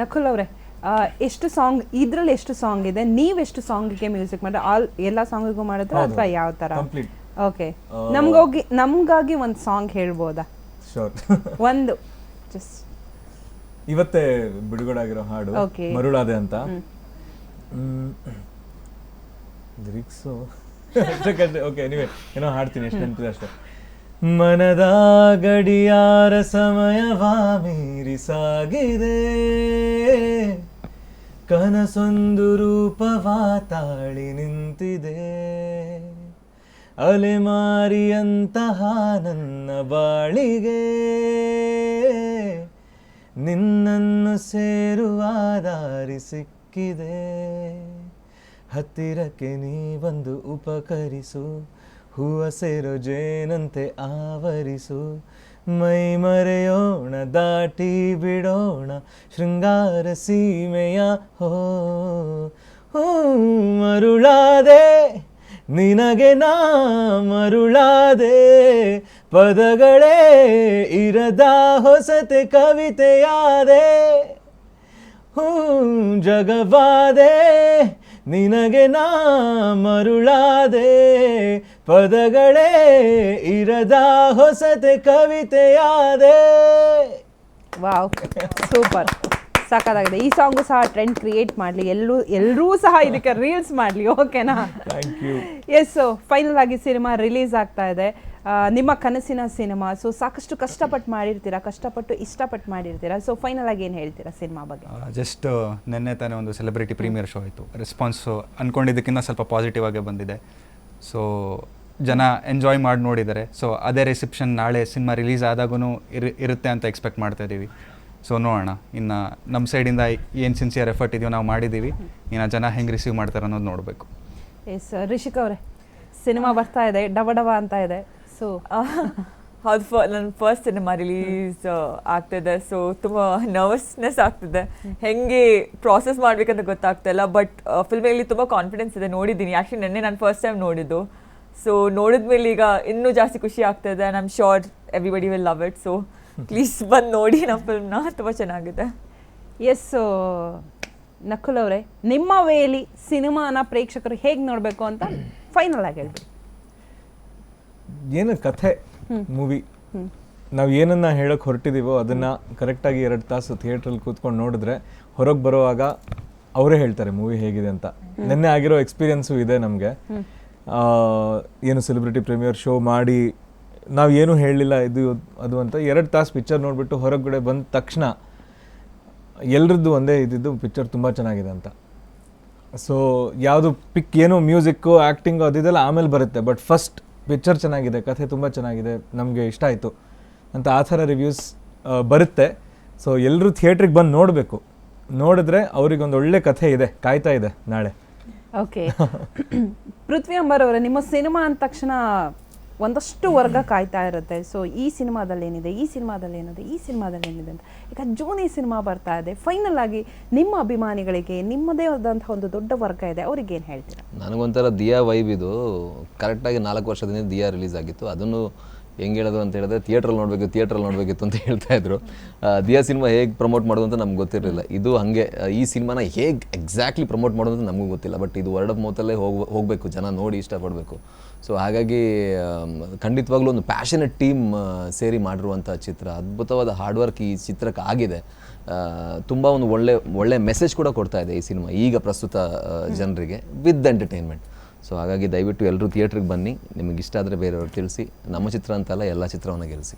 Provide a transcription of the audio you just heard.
ನಕುಲ್ ಅವರೇ ಎಷ್ಟು ಸಾಂಗ್ ಇದ್ರಲ್ಲಿ ಎಷ್ಟು ಸಾಂಗ್ ಇದೆ? ನೀವೆಷ್ಟು ಸಾಂಗ್ಗೆ ಮ್ಯೂಸಿಕ್ ಮಾಡಿದ್ರೆ ಆಲ್ ಎಲ್ಲ ಸಾಂಗಿಗೂ ಮಾಡಿದ್ರ. ಅಥವಾ ಯಾವ ತರ? Complete. ಓಕೆ ನಮ್ಗೋಗಿ ನಮ್ಗಾಗಿ ಒಂದು ಸಾಂಗ್ ಹೇಳ್ಬೋದಾ? ಶೋರ್ ಒಂದು. ಜಸ್ಟ್ ಇವತ್ತೇ ಬಿಡುಗಡೆ ಆಗಿರೋ ಹಾಡು. ಮರುಳಾದೆ ಅಂತ. ಲಿರಿಕ್ಸು ಓಕೆ ನೀವೇ ಏನೋ ಹಾಡ್ತೀನಿ ಎಷ್ಟು ನೆನಪಿದೆ ಅಷ್ಟೇ. ಮನದ ಗಡಿಯಾರ ಸಮಯವಾ ಮೀರಿಸಾಗಿದೆ ಕನಸೊಂದು ರೂಪವಾ ತಾಳಿ ನಿಂತಿದೆ. ಅಲೆಮಾರಿಯಂತಹ ನನ್ನ ಬಾಳಿಗೆ ನಿನ್ನನ್ನು ಸೇರುವ ದಾರಿ ಸಿಕ್ಕಿದೆ. ಹತ್ತಿರಕ್ಕೆ ನೀ ಬಂದು ಉಪಕರಿಸು. ಹೂವ ಸೇರೋ ಜೇನಂತೆ ಆವರಿಸು. ಮೈ ಮರೆಯೋಣ, ದಾಟಿ ಬಿಡೋಣ, ಶೃಂಗಾರ ಸೀಮೆಯ ಹೋ. ಹೂ, ಮರುಳಾದೆ, ನಿನಗೆ ನಾ ಮರುಳಾದೆ. ಪದಗಳೇ ಇರದ ಹೊಸತೆ ಕವಿತೆಯಾದೆ. ಹೂ, ಜಗವಾದೆ, ನಿನಗೆ ನಾ ಮರುಳಾದೆ. ಪದಗಳೇ ಇರದ ಹೊಸತೆ ಕವಿತೆಯಾದೆ. Wow super. ಸಾಕಾಗಿದೆ ಈ ಸಾಂಗು ಸಹ ಟ್ರೆಂಡ್ ಕ್ರಿಯೇಟ್ ಮಾಡಲಿ. ಎಲ್ಲರೂ ಎಲ್ಲರೂ ಸಹ ಇದಕ್ಕೆ ರೀಲ್ಸ್ ಮಾಡಲಿ ಓಕೆನಾ? ಥ್ಯಾಂಕ್ ಯು ಎಸ್ ಫೈನಲ್ ಆಗಿ ಸಿನಿಮಾ ರಿಲೀಸ್ ಆಗ್ತಾ ಇದೆ. ನಿಮ್ಮ ಕನಸಿನ ಸಿನಿಮಾ. ಸೊ ಸಾಕಷ್ಟು ಕಷ್ಟಪಟ್ಟು ಮಾಡಿರ್ತೀರಾ? ಕಷ್ಟಪಟ್ಟು ಇಷ್ಟಪಟ್ಟು ಮಾಡಿರ್ತೀರಾ? ಸೊ ಫೈನಲ್ ಆಗಿ ಏನು ಹೇಳ್ತೀರಾ ಸಿನಿಮಾ ಬಗ್ಗೆ? ಜಸ್ಟ್ ನಿನ್ನೆ ತಾನೇ ಒಂದು ಸೆಲೆಬ್ರಿಟಿ ಪ್ರೀಮಿಯರ್ ಶೋ ಆಯಿತು. ರೆಸ್ಪಾನ್ಸು ಅಂದ್ಕೊಂಡಿದ್ದಕ್ಕಿಂತ ಸ್ವಲ್ಪ ಪಾಸಿಟಿವ್ ಆಗೇ ಬಂದಿದೆ. ಸೊ ಜನ ಎಂಜಾಯ್ ಮಾಡಿ ನೋಡಿದ್ದಾರೆ ಸೊ ಅದೇ ರಿಸೆಪ್ಷನ್ ನಾಳೆ ಸಿನಿಮಾ ರಿಲೀಸ್ ಆದಾಗೂ ಇರು, ಇರುತ್ತೆ ಅಂತ ಎಕ್ಸ್ಪೆಕ್ಟ್ ಮಾಡ್ತಾ ಇದ್ದೀವಿ. ಸೊ ನೋಡೋಣ. ಇನ್ನು ನಮ್ಮ ಸೈಡಿಂದ ಏನು ಸಿನ್ಸಿಯರ್ ಎಫರ್ಟ್ ಇದೆಯೋ ನಾವು ಮಾಡಿದ್ದೀವಿ. ಇನ್ನು ಜನ ಹೆಂಗೆ ರಿಸೀವ್ ಮಾಡ್ತಾರೆ ಅನ್ನೋದು ನೋಡಬೇಕು. ಎಸ್ ರಿಷಿಕ್ ಅವರೇ, ಸಿನಿಮಾ ಬರ್ತಾ ಇದೆ, ಡವ ಡವ ಅಂತ ಇದೆ. ಸೊ ಹೌದು ಫ ನನ್ನ ಫಸ್ಟ್ ಸಿನಿಮಾ ರಿಲೀಸ್ ಆಗ್ತಿದೆ. ಸೊ ತುಂಬ ನರ್ವಸ್ನೆಸ್ ಆಗ್ತಿದೆ. ಹೆಂಗೆ ಪ್ರಾಸೆಸ್ ಮಾಡಬೇಕಂತ ಗೊತ್ತಾಗ್ತಾ ಇಲ್ಲ ಬಟ್ ಫಿಲ್ಮಲ್ಲಿ ತುಂಬ ಕಾನ್ಫಿಡೆನ್ಸ್ ಇದೆ ನೋಡಿದ್ದೀನಿ. ಆ್ಯಕ್ಚುಲಿ ನೆನ್ನೆ ನಾನು ಫಸ್ಟ್ ಟೈಮ್ ನೋಡಿದ್ದು. ಸೊ ನೋಡಿದ್ಮೇಲೆ ಈಗ ಇನ್ನೂ ಜಾಸ್ತಿ ಖುಷಿ ಆಗ್ತಿದೆ I am sure everybody will love it so please ಬಂದು ನೋಡಿ ನಮ್ಮ ಫಿಲ್ಮ್ನ ತುಂಬ ಚೆನ್ನಾಗಿದೆ. ಎಸ್ ನಕುಲ್ ಅವರೇ ನಿಮ್ಮ ವೇಲಿ ಸಿನಿಮಾನ ಪ್ರೇಕ್ಷಕರು ಹೇಗೆ ನೋಡಬೇಕು ಅಂತ ಫೈನಲ್ ಆಗಿ ಹೇಳ್ಬಿಡಿ ಏನು ಕಥೆ? ಮೂವಿ. ನಾವು ಏನನ್ನ ಹೇಳಕ್ ಹೊರಟಿದೀವೋ ಅದನ್ನ ಕರೆಕ್ಟಾಗಿ ಎರಡು ತಾಸು ಥಿಯೇಟ್ರಲ್ಲಿ ಕೂತ್ಕೊಂಡು ನೋಡಿದ್ರೆ ಹೊರಗೆ ಬರುವಾಗ ಅವರೇ ಹೇಳ್ತಾರೆ ಮೂವಿ ಹೇಗಿದೆ ಅಂತ. ನಿನ್ನೆ ಆಗಿರೋ ಎಕ್ಸ್ಪೀರಿಯನ್ಸು ಇದೆ ನಮಗೆ. ಏನು ಸೆಲೆಬ್ರಿಟಿ ಪ್ರೀಮಿಯರ್ ಶೋ ಮಾಡಿ ನಾವು ಏನು ಹೇಳಲಿಲ್ಲ ಇದು ಅದು ಅಂತ ಎರಡು ತಾಸು ಪಿಕ್ಚರ್ ನೋಡಿಬಿಟ್ಟು ಹೊರಗಡೆ ಬಂದ ತಕ್ಷಣ ಎಲ್ರದ್ದು ಒಂದೇ ಇದ್ದಿದ್ದು ಪಿಕ್ಚರ್ ತುಂಬ ಚೆನ್ನಾಗಿದೆ ಅಂತ. ಸೊ ಯಾವುದು ಪಿಕ್ ಏನು ಮ್ಯೂಸಿಕ್ಕು ಆ್ಯಕ್ಟಿಂಗು ಅದಿದೆಲ್ಲ ಆಮೇಲೆ ಬರುತ್ತೆ. ಬಟ್ ಫಸ್ಟ್ ಪಿಕ್ಚರ್ ಚೆನ್ನಾಗಿದೆ, ಕಥೆ ತುಂಬ ಚೆನ್ನಾಗಿದೆ, ನಮಗೆ ಇಷ್ಟ ಆಯಿತು. ಅಂತ ಆ ಥರ ರಿವ್ಯೂಸ್ ಬರುತ್ತೆ. ಸೊ ಎಲ್ಲರೂ ಥಿಯೇಟ್ರಿಗೆ ಬಂದು ನೋಡಬೇಕು. ನೋಡಿದ್ರೆ ಅವ್ರಿಗೊಂದು ಒಳ್ಳೆ ಕಥೆ ಇದೆ, ಕಾಯ್ತಾ ಇದೆ ನಾಳೆ. ಓಕೆ ಪೃಥ್ವಿ ಅಂಬರ್ ಅವರೇ ನಿಮ್ಮ ಸಿನಿಮಾ ಅಂದ ತಕ್ಷಣ ಒಂದಷ್ಟು ವರ್ಗ ಕಾಯ್ತಾ ಇರುತ್ತೆ. ಸೊ ಈ ಸಿನಿಮಾದಲ್ಲಿ ಏನಿದೆ ಈ ಸಿನಿಮಾದಲ್ಲಿ ಏನಿದೆ ಈ ಸಿನಿಮಾದಲ್ಲಿ ಏನಿದೆ ಅಂತ. ಈಗ ಜೂನ್ ಈ ಸಿನಿಮಾ ಬರ್ತಾ ಇದೆ. ಫೈನಲ್ ಆಗಿ ನಿಮ್ಮ ಅಭಿಮಾನಿಗಳಿಗೆ ನಿಮ್ಮದೇ ಆದಂತಹ ಒಂದು ದೊಡ್ಡ ವರ್ಗ ಇದೆ. ಅವ್ರಿಗೆ ಏನು ಹೇಳ್ತೀರಾ? ನನಗೊಂಥರ ದಿಯಾ ವೈಬ್ ಇದು. ಕರೆಕ್ಟಾಗಿ ನಾಲ್ಕು ವರ್ಷದಿಂದ ದಿಯಾ ರಿಲೀಸ್ ಆಗಿತ್ತು. ಅದನ್ನು ಹೆಂಗೆ ಹೇಳೋದು ಅಂತ ಹೇಳಿದ್ರೆ ಥಿಯೇಟ್ರಲ್ಲಿ ನೋಡಬೇಕು ಥಿಯೇಟ್ರಲ್ಲಿ ನೋಡಬೇಕಿತ್ತು ಅಂತ ಹೇಳ್ತಾ ಇದ್ರು. ದಿಯಾ ಸಿನಿಮಾ ಹೇಗೆ ಪ್ರಮೋಟ್ ಮಾಡೋದು ಅಂತ ನಮ್ಗೆ ಗೊತ್ತಿರಲಿಲ್ಲ. ಇದು ಹಾಗೆ ಈ ಸಿನಿಮಾನ ಹೇಗೆ ಎಕ್ಸಾಕ್ಟ್ಲಿ ಪ್ರಮೋಟ್ ಮಾಡೋದು ಅಂತ ನಮಗೂ ಗೊತ್ತಿಲ್ಲ. ಬಟ್ ಇದು ವರ್ಡ್ ಆಫ್ ಮೌತಲ್ಲೇ ಹೋಗಿ, ಹೋಗಬೇಕು, ಜನ ನೋಡಿ ಇಷ್ಟಪಡಬೇಕು. ಸೊ ಹಾಗಾಗಿ ಖಂಡಿತವಾಗ್ಲೂ ಒಂದು ಪ್ಯಾಷನೆಟ್ ಟೀಮ್ ಸೇರಿ ಮಾಡಿರುವಂಥ ಚಿತ್ರ, ಅದ್ಭುತವಾದ ಹಾರ್ಡ್ ವರ್ಕ್ ಈ ಚಿತ್ರಕ್ಕೆ ಆಗಿದೆ. ತುಂಬ ಒಂದು ಒಳ್ಳೆ ಒಳ್ಳೆ ಮೆಸೇಜ್ ಕೂಡ ಕೊಡ್ತಾ ಇದೆ ಈ ಸಿನಿಮಾ, ಈಗ ಪ್ರಸ್ತುತ ಜನರಿಗೆ ವಿತ್ ಎಂಟರ್ಟೈನ್ಮೆಂಟ್ ಸೊ ಹಾಗಾಗಿ ದಯವಿಟ್ಟು ಎಲ್ಲರೂ ಥಿಯೇಟ್ರಿಗೆ ಬನ್ನಿ. ನಿಮಗೆ ಇಷ್ಟ ಆದರೆ ಬೇರೆಯವ್ರು ತಿಳಿಸಿ. ನಮ್ಮ ಚಿತ್ರ ಅಂತಲ್ಲ, ಎಲ್ಲ ಚಿತ್ರವನ್ನು ಗೆಲ್ಲಿಸಿ